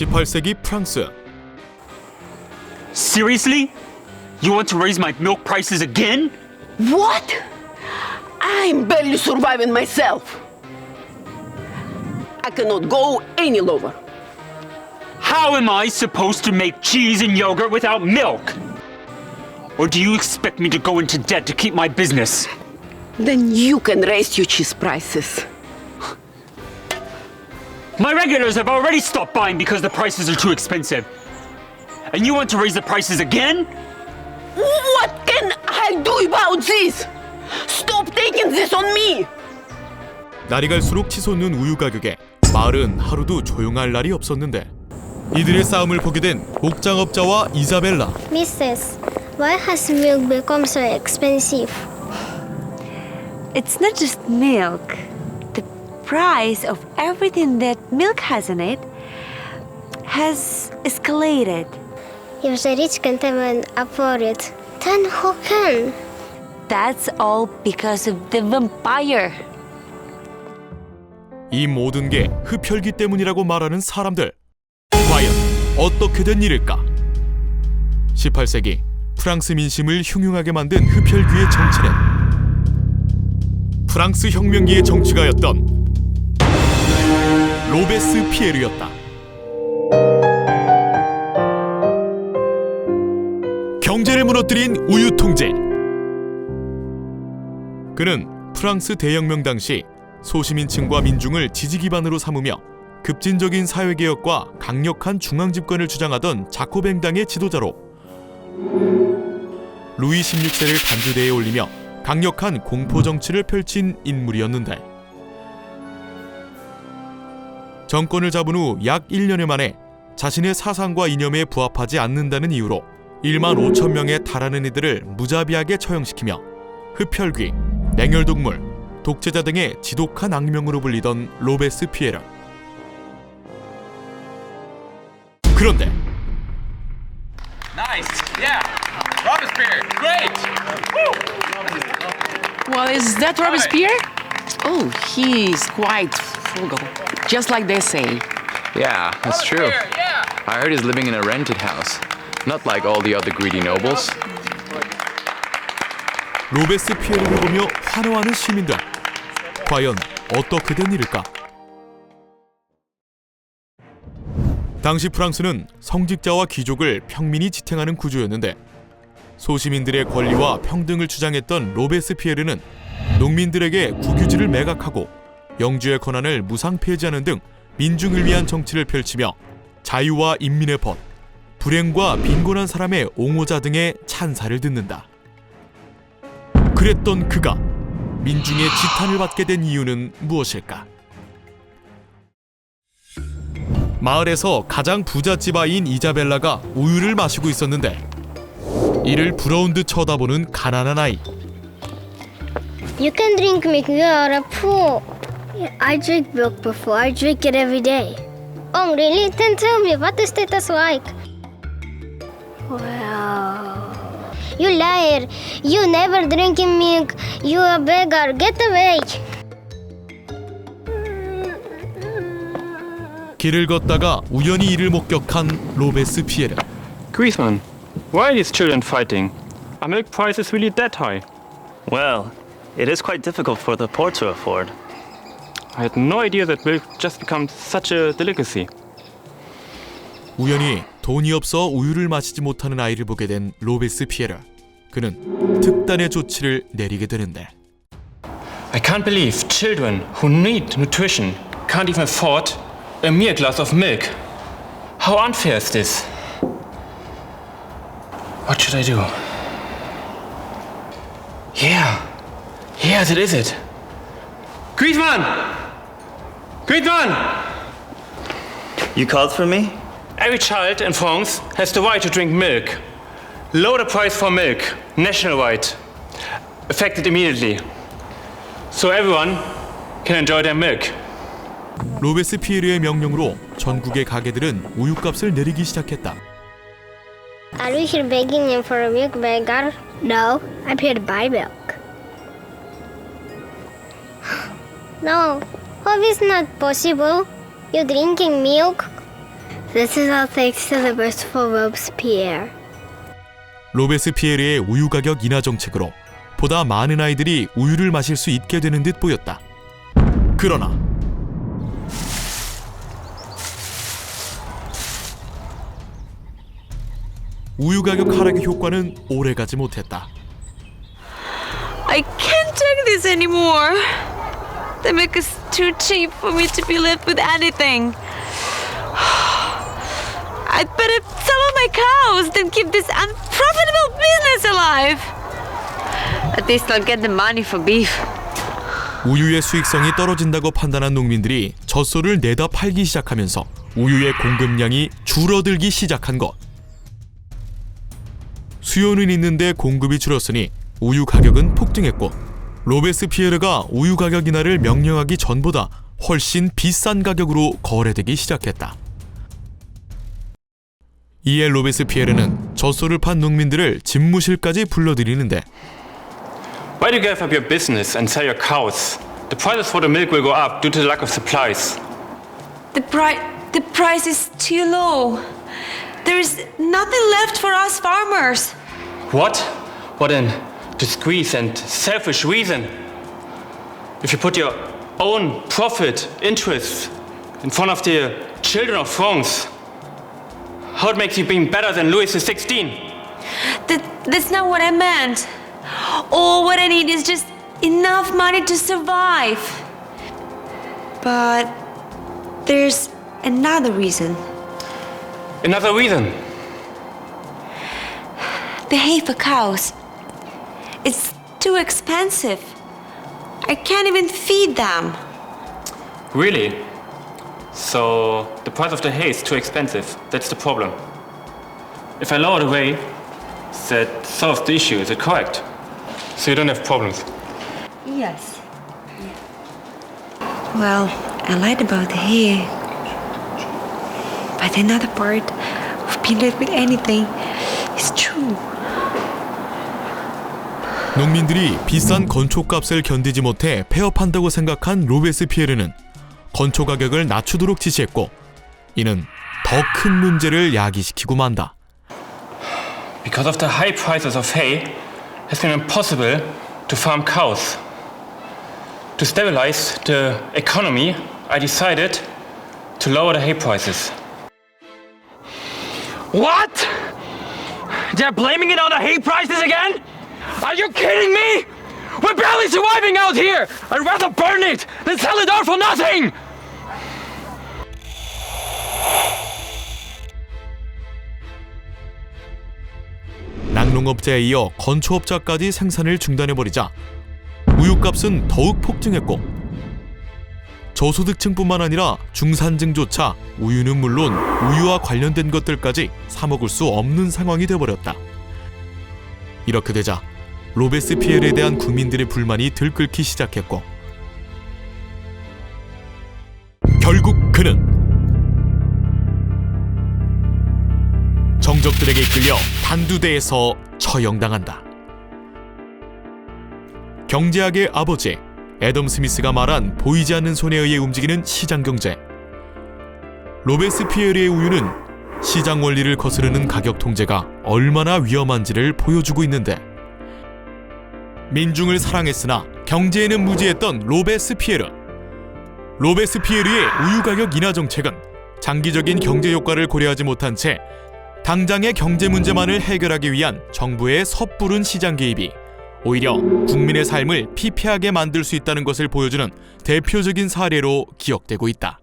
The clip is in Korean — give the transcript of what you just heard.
18세기 프랑스 Seriously? You want to raise my milk prices again? What? I'm barely surviving myself. I cannot go any lower. How am I supposed to make cheese and yogurt without milk? Or do you expect me to go into debt to keep my business? Then you can raise your cheese prices. My regulars have already stopped buying because the prices are too expensive. And you want to raise the prices again? What can I do about this? Stop taking this on me! 날이 갈수록 치솟는 우유 가격에 마을은 하루도 조용할 날이 없었는데 이들의 싸움을 보게 된 목장업자와 이사벨라 Mrs. Why has milk become so expensive? It's not just milk. The price of everything that milk has in it has escalated. If the rich can't even afford it, then who can? That's all because of the vampire. 이 모든 게 흡혈귀 때문이라고 말하는 사람들 과연 어떻게 된 일일까 18세기 프랑스 민심을 흉흉하게 만든 흡혈귀의 정체는 프랑스 혁명기의 정치가였던 로베스 피에르였다. 경제를 무너뜨린 우유 통제. 그는 프랑스 대혁명 당시 소시민층과 민중을 지지 기반으로 삼으며 급진적인 사회 개혁과 강력한 중앙 집권을 주장하던 자코뱅당의 지도자로 루이 16세를 반주대에 올리며 강력한 공포 정치를 펼친 인물이었는데 정권을 잡은 후 약 1년여 만에 자신의 사상과 이념에 부합하지 않는다는 이유로 1만 5천 명에 달하는 이들을 무자비하게 처형시키며 흡혈귀, 냉혈동물, 독재자 등의 지독한 악명으로 불리던 로베스 피에르. 그런데 Nice. Yeah. Robespierre. Great. Well, is that Robespierre? Oh, he's quite frugal. Just like they say. Yeah, that's true. I heard he's living in a rented house. Not like all the other greedy nobles. 로베스 피에르를 보며 환호하는 시민들. 과연 어떻게 된 일일까? 당시 프랑스는 성직자와 귀족을 평민이 지탱하는 구조였는데 소시민들의 권리와 평등을 주장했던 로베스 피에르는 농민들에게 국유지를 매각하고 영주의 권한을 무상 폐지하는 등 민중을 위한 정치를 펼치며 자유와 인민의 벗, 불행과 빈곤한 사람의 옹호자 등의 찬사를 듣는다. 그랬던 그가 민중의 지탄을 받게 된 이유는 무엇일까? 마을에서 가장 부잣집 아이인 이자벨라가 우유를 마시고 있었는데 이를 부러운 듯 쳐다보는 가난한 아이. You can drink milk, you are a fool. I drink milk before, I drink it every day. Oh, really? Then tell me, what the status like? Well... You liar! You never drinking milk! You a beggar! Get away! 길을 걷다가 우연히 이를 목격한 로베스 피에르. Griezmann, why are these children fighting? Are milk prices really that high? Well, it is quite difficult for the poor to afford. I had no idea that milk just become such a delicacy. 우연히 돈이 없어 우유를 마시지 못하는 아이를 보게 된 로베스 피에르. 그는 특단의 조치를 내리게 되는데 I can't believe children who need nutrition can't even afford a mere glass of milk. How unfair is this? What should I do? Yeah, yeah, that is it. Griezmann! Griezmann! You called for me? Every child in France has the right to drink milk. Lower the price for milk, nationwide. Effected immediately. So everyone can enjoy their milk. 로베스 피에르의 명령으로 전국의 가게들은 우유값을 내리기 시작했다. Are you here begging him for a milk beggar? No, I'm here to buy milk. no, hope is not possible. You drinking milk? This is all thanks to the merciful Robespierre. 로베스피에르의 우유 가격 인하 정책으로 보다 많은 아이들이 우유를 마실 수 있게 되는 듯 보였다. 그러나 우유 가격 하락의 효과는 오래가지 못했다. I can't take this anymore. The milk is too cheap for me to be left with anything. I'd better sell all my cows than keep this unprofitable business alive. At least I'll get the money for beef. 우유의 수익성이 떨어진다고 판단한 농민들이 젖소를 내다 팔기 시작하면서 우유의 공급량이 줄어들기 시작한 것. 수요는 있는데 공급이 줄었으니 우유 가격은 폭등했고 로베스피에르가 우유 가격 인하를 명령하기 전보다 훨씬 비싼 가격으로 거래되기 시작했다. 이에 로베스피에르는 젖소를 판 농민들을 집무실까지 불러들이는데 Why do you give up your business and sell your cows? The prices for the milk will go up due to the lack of supplies. The price the price is too low. There is nothing left for us farmers. What? What an squeeze and selfish reason. If you put your own profit interests in front of the children of France, how it makes you being better than Louis XVI? That, that's not what I meant. All what I need is just enough money to survive. But there's another reason. Another reason. The hay for cows. It's too expensive. I can't even feed them. Really? So the price of the hay is too expensive. That's the problem. If I lower the way, that solves the issue. Is it correct? So you don't have problems. Yes. Well, I lied about the hay. But another part of being left with anything is true. 농민들이 비싼 건초값을 견디지 못해 폐업한다고 생각한 로베스피에르는 건초 가격을 낮추도록 지시했고 이는 더 큰 문제를 야기시키고 만다. Because of the high prices of hay, it's been impossible to farm cows. To stabilize the economy, I decided to lower the hay prices. What? They're blaming it on the hay prices again? Are you kidding me? We're barely surviving out here! I'd rather burn it than sell it all for nothing! 낙농업자에 이어 건초업자까지 생산을 중단해버리자 우유값은 더욱 폭증했고 저소득층뿐만 아니라 중산층조차 우유는 물론 우유와 관련된 것들까지 사 먹을 수 없는 상황이 되어버렸다. 이렇게 되자 로베스피에르에 대한 국민들의 불만이 들끓기 시작했고 결국 그는 정적들에게 이끌려 단두대에서 처형당한다. 경제학의 아버지 애덤 스미스가 말한 보이지 않는 손에 의해 움직이는 시장 경제. 로베스피에르의 우유는 시장 원리를 거스르는 가격 통제가 얼마나 위험한지를 보여주고 있는데 민중을 사랑했으나 경제에는 무지했던 로베스피에르. 로베스피에르의 우유 가격 인하 정책은 장기적인 경제 효과를 고려하지 못한 채 당장의 경제 문제만을 해결하기 위한 정부의 섣부른 시장 개입이 오히려 국민의 삶을 피폐하게 만들 수 있다는 것을 보여주는 대표적인 사례로 기억되고 있다.